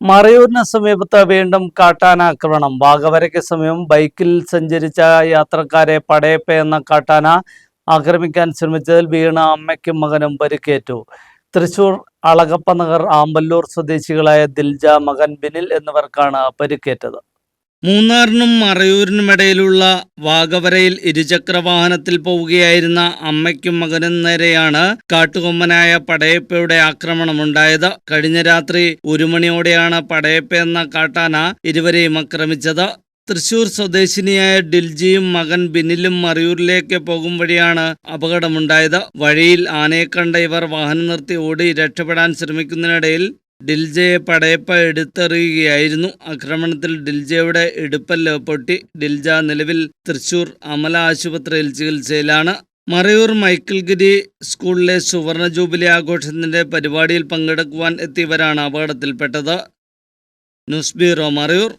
മറയൂരിന് സമീപത്ത് വീണ്ടും കാട്ടാനാക്രമണം. വാഗവരയ്ക്ക് സമീപം ബൈക്കിൽ സഞ്ചരിച്ച യാത്രക്കാരെ പടയപ്പ എന്ന കാട്ടാന ആക്രമിക്കാൻ ശ്രമിച്ചതിൽ വീണ അമ്മയ്ക്കും മകനും പരിക്കേറ്റു. തൃശൂർ അളകപ്പനഗർ ആമ്പല്ലൂർ സ്വദേശികളായ ദിൽജ മകൻ ബിനിൽ എന്നിവർക്കാണ് പരിക്കേറ്റത്. മൂന്നാറിനും മറയൂരിനുമിടയിലുള്ള വാഗവരയിൽ ഇരുചക്ര വാഹനത്തിൽ പോവുകയായിരുന്ന അമ്മയ്ക്കും മകനും നേരെയാണ് കാട്ടുകൊമ്പനായ പടയപ്പയുടെ ആക്രമണമുണ്ടായത് കഴിഞ്ഞ രാത്രി ഒരു മണിയോടെയാണ് പടയപ്പ എന്ന കാട്ടാന ഇരുവരെയും ആക്രമിച്ചത്. തൃശൂർ സ്വദേശിനിയായ ഡിൽജിയും മകൻ ബിനിലും മറയൂരിലേക്ക് പോകും വഴിയാണ് അപകടമുണ്ടായത്. വഴിയിൽ ആനയെ കണ്ട ഇവർ വാഹനം നിർത്തി ഓടി രക്ഷപ്പെടാൻ ശ്രമിക്കുന്നതിനിടയിൽ ഡിൽജയെ പടയപ്പ എടുത്തെറിയുകയായിരുന്നു. ആക്രമണത്തിൽ ഡിൽജയുടെ എടുപ്പല്ല പൊട്ടി ഡിൽജ നിലവിൽ തൃശൂർ അമല ആശുപത്രിയിൽ ചികിത്സയിലാണ്. മറയൂർ മൈക്കിൾഗിരി സ്കൂളിലെ സുവർണ ജൂബിലി ആഘോഷത്തിന്റെ പരിപാടിയിൽ പങ്കെടുക്കുവാൻ എത്തിയവരാണ് അപകടത്തിൽപ്പെട്ടത്. News bureau Marayoor.